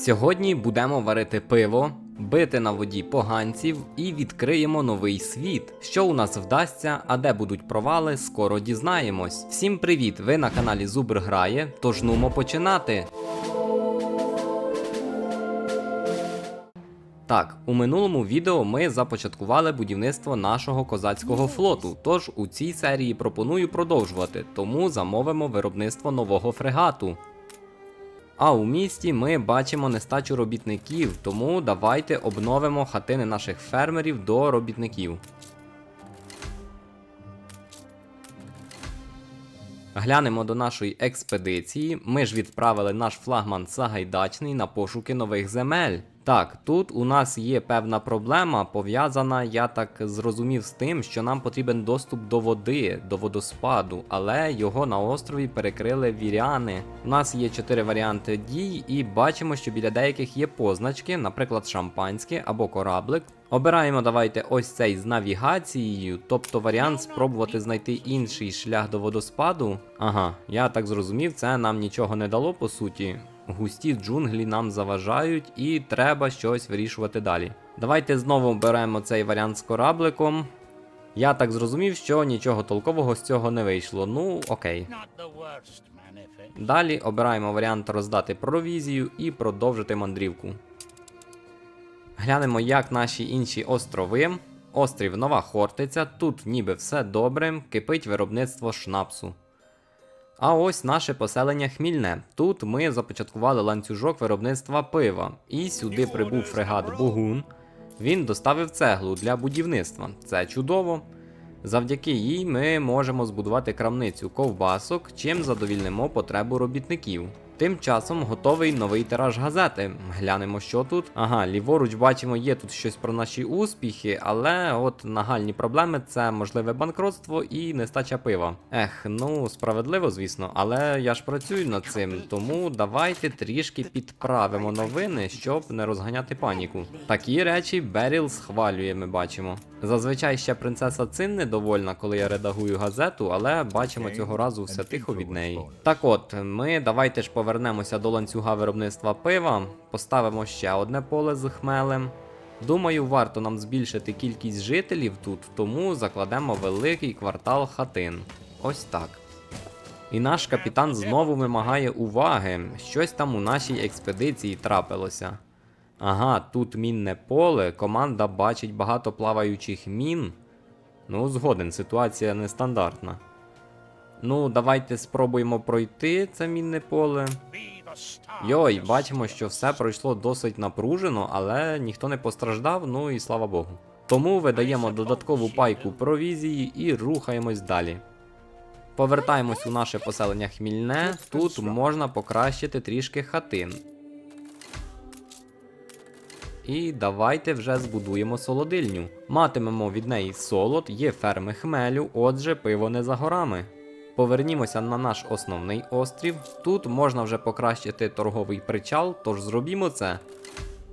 Сьогодні будемо варити пиво, бити на воді поганців і відкриємо новий світ. Що у нас вдасться, а де будуть провали, скоро дізнаємось. Всім привіт! Ви на каналі Зубр Грає, тож нумо починати. Так, у минулому відео ми започаткували будівництво нашого козацького флоту. Тож у цій серії пропоную продовжувати, тому замовимо виробництво нового фрегату. А у місті ми бачимо нестачу робітників, тому давайте обновимо хатини наших фермерів до робітників. Глянемо до нашої експедиції. Ми ж відправили наш флагман Сагайдачний на пошуки нових земель. Так, тут у нас є певна проблема, пов'язана, я так зрозумів, з тим, що нам потрібен доступ до води, до водоспаду, але його на острові перекрили віряни. У нас є чотири варіанти дій, і бачимо, що біля деяких є позначки, наприклад, шампанське або кораблик. Обираємо давайте ось цей з навігацією, тобто варіант спробувати знайти інший шлях до водоспаду. Ага, я так зрозумів, це нам нічого не дало по суті. Густі джунглі нам заважають і треба щось вирішувати далі. Давайте знову беремо цей варіант з корабликом. Я так зрозумів, що нічого толкового з цього не вийшло. Ну, окей. Далі обираємо варіант роздати провізію і продовжити мандрівку. Глянемо, як наші інші острови. Острів Нова Хортиця, тут ніби все добре, кипить виробництво шнапсу. А ось наше поселення Хмільне. Тут ми започаткували ланцюжок виробництва пива, і сюди прибув фрегат Богун. Він доставив цеглу для будівництва. Це чудово. Завдяки їй ми можемо збудувати крамницю ковбасок, чим задовільнимо потребу робітників. Тим часом готовий новий тираж газети. Глянемо, що тут. Ага, ліворуч бачимо, є тут щось про наші успіхи, але от нагальні проблеми це можливе банкротство і нестача пива. Ех, ну справедливо, звісно, але я ж працюю над цим, тому давайте трішки підправимо новини, щоб не розганяти паніку. Такі речі Беріл схвалює, ми бачимо. Зазвичай ще принцеса Цин недовольна, коли я редагую газету, але бачимо цього разу все тихо від неї. Так от, ми давайте ж повернемося до ланцюга виробництва пива, поставимо ще одне поле з хмелем. Думаю, варто нам збільшити кількість жителів тут, тому закладемо великий квартал хатин. Ось так. І наш капітан знову вимагає уваги. Щось там у нашій експедиції трапилося. Ага, тут мінне поле, команда бачить багато плаваючих мін. Ну, згоден, ситуація нестандартна. Ну, давайте спробуємо пройти це мінне поле. Йой, бачимо, що все пройшло досить напружено, але ніхто не постраждав, ну і слава Богу. Тому видаємо додаткову пайку провізії і рухаємось далі. Повертаємось у наше поселення Хмільне. Тут можна покращити трішки хатин. І давайте вже збудуємо солодильню. Матимемо від неї солод, є ферми хмелю, отже, пиво не за горами. Повернімося на наш основний острів. Тут можна вже покращити торговий причал, тож зробімо це.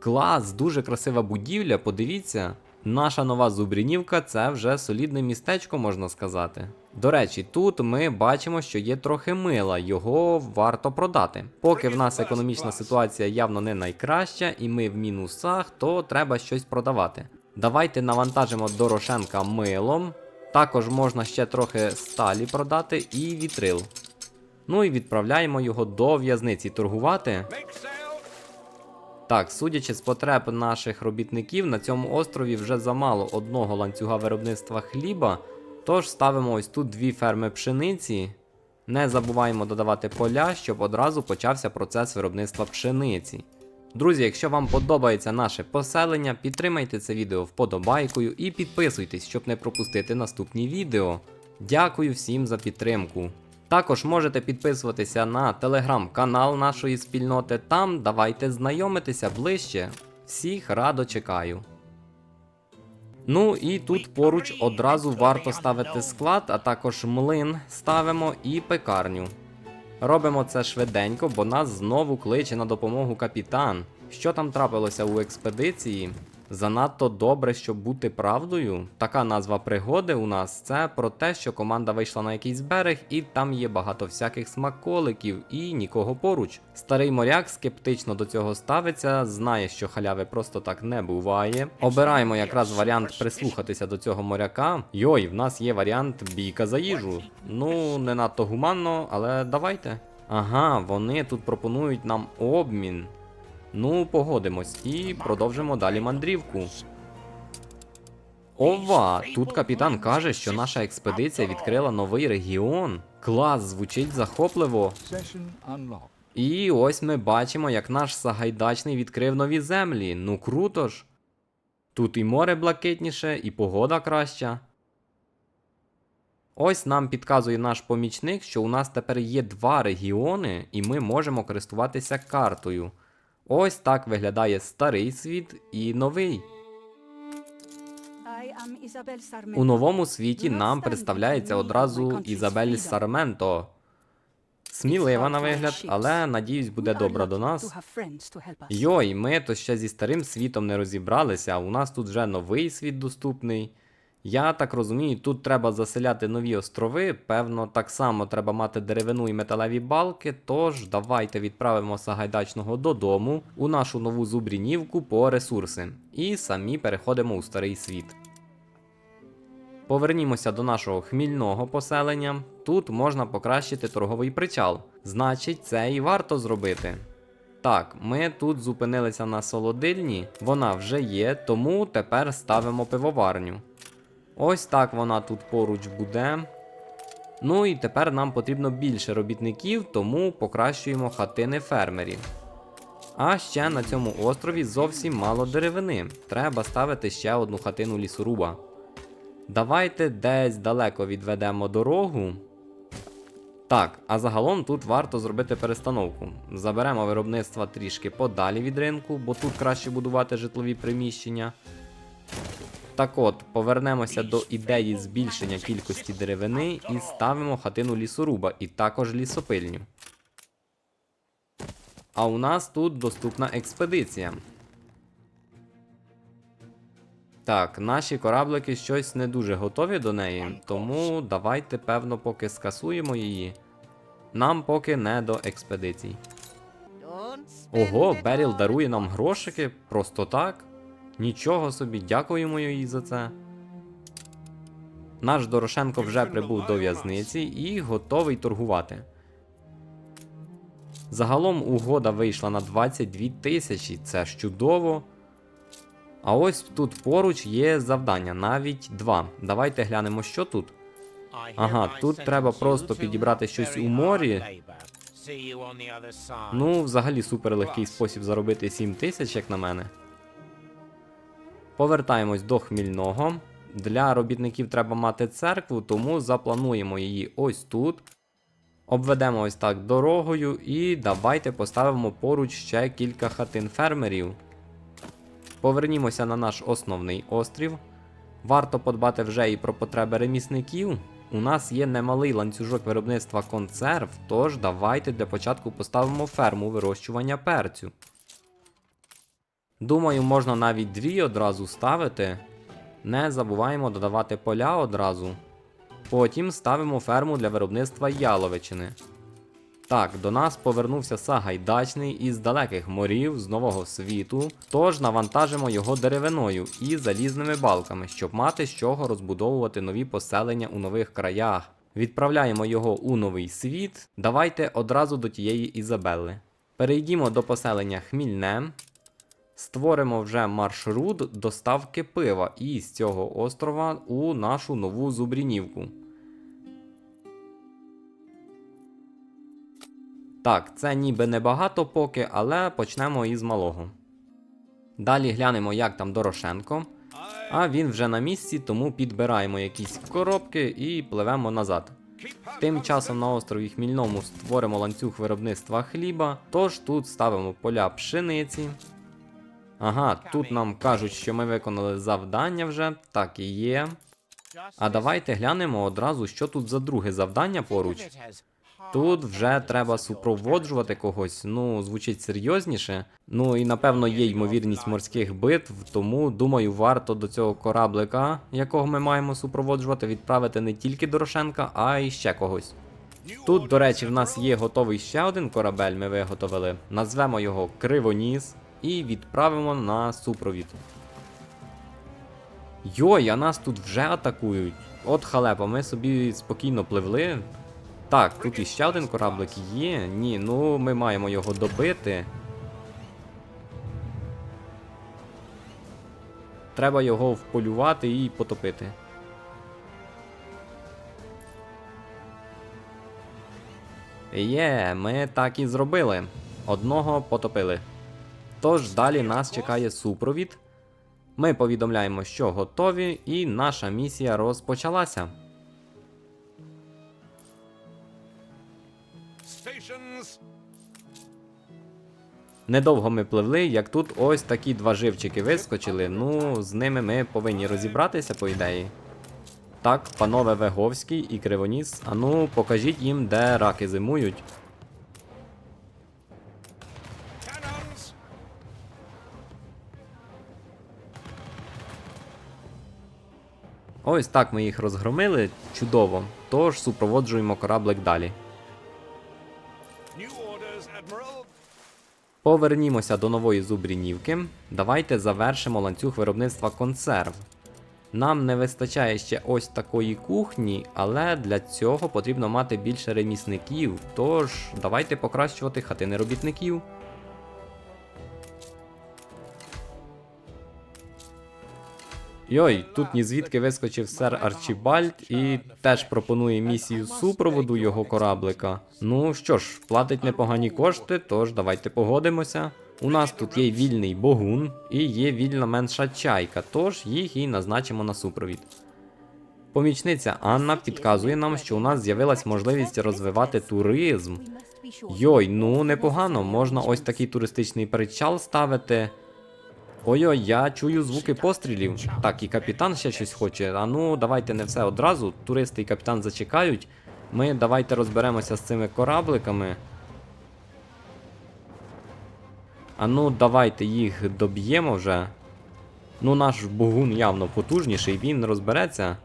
Клас, дуже красива будівля, подивіться. Наша нова Зубрінівка це вже солідне містечко, можна сказати. До речі, тут ми бачимо, що є трохи мила, його варто продати. Поки в нас економічна ситуація явно не найкраща, і ми в мінусах, то треба щось продавати. Давайте навантажимо Дорошенка милом. Також можна ще трохи сталі продати і вітрил. Ну і відправляємо його до в'язниці торгувати. Так, судячи з потреб наших робітників, на цьому острові вже замало одного ланцюга виробництва хліба, тож ставимо ось тут дві ферми пшениці. Не забуваємо додавати поля, щоб одразу почався процес виробництва пшениці. Друзі, якщо вам подобається наше поселення, підтримайте це відео вподобайкою і підписуйтесь, щоб не пропустити наступні відео. Дякую всім за підтримку. Також можете підписуватися на телеграм-канал нашої спільноти. Там давайте знайомитися ближче. Всіх радо чекаю. Ну і тут поруч одразу варто ставити склад, а також млин ставимо і пекарню. Робимо це швиденько, бо нас знову кличе на допомогу капітан. Що там трапилося у експедиції? Занадто добре, щоб бути правдою. Така назва пригоди у нас це про те, що команда вийшла на якийсь берег, і там є багато всяких смаколиків і нікого поруч. Старий моряк скептично до цього ставиться, знає, що халяви просто так не буває. Обираємо якраз варіант прислухатися до цього моряка. Йой, в нас є варіант бійка за їжу. Ну, не надто гуманно, але давайте. Ага, вони тут пропонують нам обмін. Ну, погодимось і продовжимо далі мандрівку. Ова, тут капітан каже, що наша експедиція відкрила новий регіон. Клас, звучить захопливо. І ось ми бачимо, як наш Сагайдачний відкрив нові землі. Ну круто ж. Тут і море блакитніше, і погода краща. Ось нам підказує наш помічник, що у нас тепер є два регіони, і ми можемо користуватися картою. Ось так виглядає старий світ і новий. У новому світі нам представляється одразу Ізабель Сарменто. Смілива на вигляд, але надіюсь, буде добра до нас. Йой, ми то ще зі старим світом не розібралися, а у нас тут вже новий світ доступний. Я так розумію, тут треба заселяти нові острови. Певно, так само треба мати деревину і металеві балки. Тож давайте відправимо Сагайдачного додому у нашу нову зубрінівку по ресурси. І самі переходимо у старий світ. Повернімося до нашого хмільного поселення. Тут можна покращити торговий причал. Значить, це і варто зробити. Так, ми тут зупинилися на солодильні, вона вже є, тому тепер ставимо пивоварню. Ось так вона тут поруч буде. Ну і тепер нам потрібно більше робітників, тому покращуємо хатини фермерів. А ще на цьому острові зовсім мало деревини. Треба ставити ще одну хатину лісоруба. Давайте десь далеко відведемо дорогу. Так, а загалом тут варто зробити перестановку. Заберемо виробництва трішки подалі від ринку, бо тут краще будувати житлові приміщення. Так от, повернемося до ідеї збільшення кількості деревини і ставимо хатину лісоруба і також лісопильню. А у нас тут доступна експедиція. Так, наші кораблики щось не дуже готові до неї, тому давайте, певно, поки скасуємо її. Нам поки не до експедицій. Ого, Беріл дарує нам грошики просто так. Нічого собі, дякуємо їй за це. Наш Дорошенко вже прибув до в'язниці і готовий торгувати. Загалом угода вийшла на 22 тисячі, це чудово. А ось тут поруч є завдання, навіть два. Давайте глянемо, що тут. Ага, тут треба просто підібрати щось у морі. Ну, взагалі супер легкий спосіб заробити 7 тисяч, як на мене. Повертаємось до хмільного. Для робітників треба мати церкву, тому заплануємо її ось тут. Обведемо ось так дорогою і давайте поставимо поруч ще кілька хатин фермерів. Повернімося на наш основний острів. Варто подбати вже і про потреби ремісників. У нас є немалий ланцюжок виробництва консерв, тож давайте для початку поставимо ферму вирощування перцю. Думаю, можна навіть дві одразу ставити. Не забуваємо додавати поля одразу. Потім ставимо ферму для виробництва яловичини. Так, до нас повернувся Сагайдачний із далеких морів з нового світу, тож навантажимо його деревиною і залізними балками, щоб мати з чого розбудовувати нові поселення у нових краях. Відправляємо його у новий світ. Давайте одразу до тієї Ізабелли. Перейдімо до поселення Хмільне. Створимо вже маршрут доставки пива із цього острова у нашу нову зубрінівку. Так, це ніби небагато поки, але почнемо із малого. Далі глянемо, як там Дорошенко. А він вже на місці, тому підбираємо якісь коробки і пливемо назад. Тим часом на острові Хмільному створимо ланцюг виробництва хліба, тож тут ставимо поля пшениці. Ага, тут нам кажуть, що ми виконали завдання вже, так і є. А давайте глянемо одразу, що тут за друге завдання поруч. Тут вже треба супроводжувати когось. Ну, звучить серйозніше. Ну і напевно є ймовірність морських битв, тому думаю, варто до цього кораблика, якого ми маємо супроводжувати, відправити не тільки Дорошенка, а й ще когось. Тут, до речі, в нас є готовий ще один корабель, ми виготовили. Назвемо його Кривоніс і відправимо на супровід. Йой, а нас тут вже атакують. От халепа, ми собі спокійно пливли. Так, тут іще один кораблик є. Ні, ну ми маємо його добити. Треба його вполювати і потопити. Є, ми так і зробили. Одного потопили. Тож далі нас чекає супровід. Ми повідомляємо, що готові, і наша місія розпочалася. Недовго ми пливли, як тут ось такі два живчики вискочили. Ну, з ними ми повинні розібратися, по ідеї. Так, панове Веговський і Кривоніс, а ну покажіть їм, де раки зимують. Ось так ми їх розгромили. Чудово. Тож супроводжуємо кораблик далі. Повернімося до нової зубрінівки. Давайте завершимо ланцюг виробництва консерв. Нам не вистачає ще ось такої кухні, але для цього потрібно мати більше ремісників. Тож давайте покращувати хатини робітників. Йой, тут ні звідки вискочив сер Арчібальд і теж пропонує місію супроводу його кораблика. Ну що ж, платить непогані кошти, тож давайте погодимося. У нас тут є вільний богун і є вільна менша чайка, тож їх і назначимо на супровід. Помічниця Анна підказує нам, що у нас з'явилась можливість розвивати туризм. Йой, ну непогано, можна ось такий туристичний причал ставити. Ой-ой, я чую звуки пострілів. Так, і капітан ще щось хоче. А ну, давайте не все одразу. Туристи і капітан зачекають. Ми давайте розберемося з цими корабликами. А ну, давайте їх доб'ємо вже. Ну, наш бугун явно потужніший, він розбереться.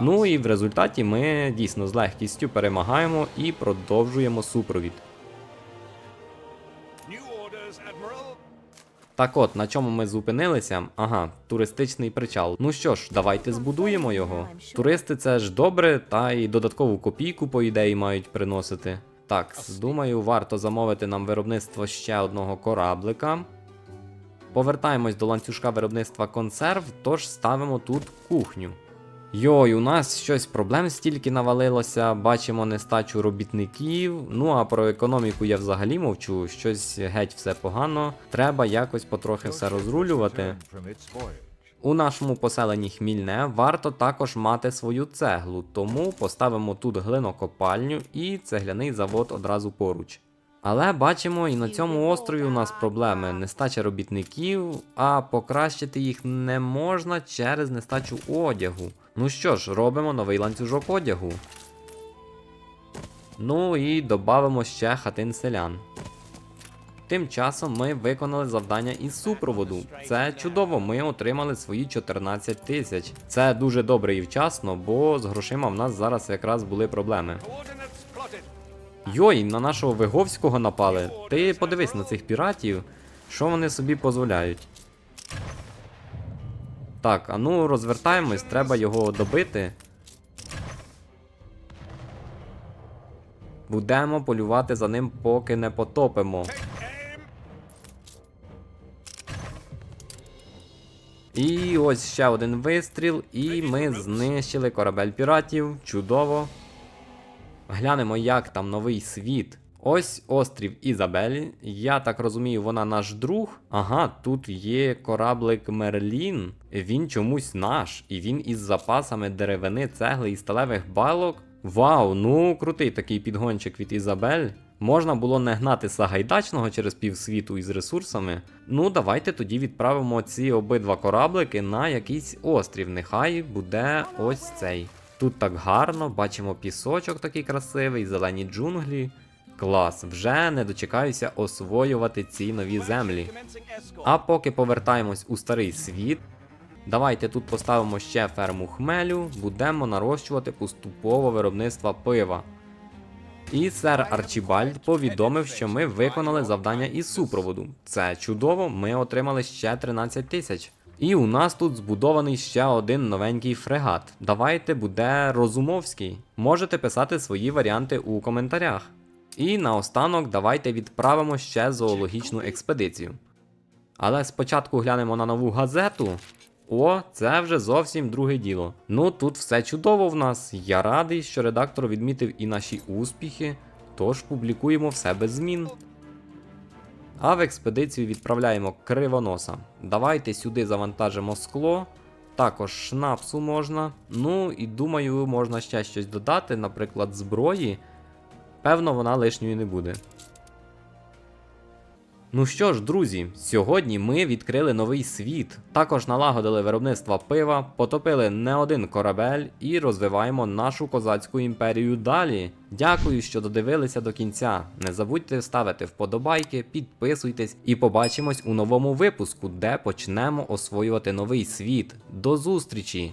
Ну і в результаті ми дійсно з легкістю перемагаємо і продовжуємо супровід. Так от, на чому ми зупинилися? Ага, туристичний причал. Ну що ж, давайте збудуємо його. Туристи це ж добре, та й додаткову копійку, по ідеї, мають приносити. Так, думаю, варто замовити нам виробництво ще одного кораблика. Повертаємось до ланцюжка виробництва консерв, тож ставимо тут кухню. Йой, у нас щось проблем стільки навалилося, бачимо нестачу робітників. Ну а про економіку я взагалі мовчу, щось геть все погано. Треба якось потрохи все розрулювати. У нашому поселенні Хмільне варто також мати свою цеглу, тому поставимо тут глинокопальню і цегляний завод одразу поруч. Але бачимо, і на цьому острові у нас проблеми: нестача робітників, а покращити їх не можна через нестачу одягу. Ну що ж, робимо новий ланцюжок одягу. Ну і додамо ще хатин селян. Тим часом ми виконали завдання із супроводу. Це чудово, ми отримали свої 14 тисяч. Це дуже добре і вчасно, бо з грошима в нас зараз якраз були проблеми. Йой, на нашого Виговського напали. Ти подивись на цих піратів, що вони собі дозволяють. Так, а ну розвертаємось, треба його добити. Будемо полювати за ним, поки не потопимо. І ось ще один вистріл, і ми знищили корабель піратів. Чудово. Глянемо, як там новий світ. Ось острів Ізабелі. Я так розумію, вона наш друг. Ага, тут є кораблик Мерлін. Він чомусь наш, і він із запасами деревини, цегли і сталевих балок. Вау, ну крутий такий підгончик від Ізабель. Можна було не гнати Сагайдачного через півсвіту із ресурсами. Ну, давайте тоді відправимо ці обидва кораблики на якийсь острів. Нехай буде ось цей. Тут так гарно, бачимо пісочок такий красивий, зелені джунглі. Клас, вже не дочекаюся освоювати ці нові землі. А поки повертаємось у старий світ, давайте тут поставимо ще ферму хмелю, будемо нарощувати поступово виробництво пива. І сер Арчібальд повідомив, що ми виконали завдання із супроводу. Це чудово, ми отримали ще 13 тисяч. І у нас тут збудований ще один новенький фрегат. Давайте буде Розумовський. Можете писати свої варіанти у коментарях. І наостанок давайте відправимо ще зоологічну експедицію. Але спочатку глянемо на нову газету. О, це вже зовсім друге діло. Ну тут все чудово в нас. Я радий, що редактор відмітив і наші успіхи, тож публікуємо все без змін. А в експедицію відправляємо кривоноса. Давайте сюди завантажимо скло. Також шнапсу можна. Ну і думаю, можна ще щось додати, наприклад, зброї. Певно, вона лишньою не буде. Ну що ж, друзі, сьогодні ми відкрили новий світ. Також налагодили виробництво пива, потопили не один корабель і розвиваємо нашу козацьку імперію далі. Дякую, що додивилися до кінця. Не забудьте ставити вподобайки, підписуйтесь і побачимось у новому випуску, де почнемо освоювати новий світ. До зустрічі!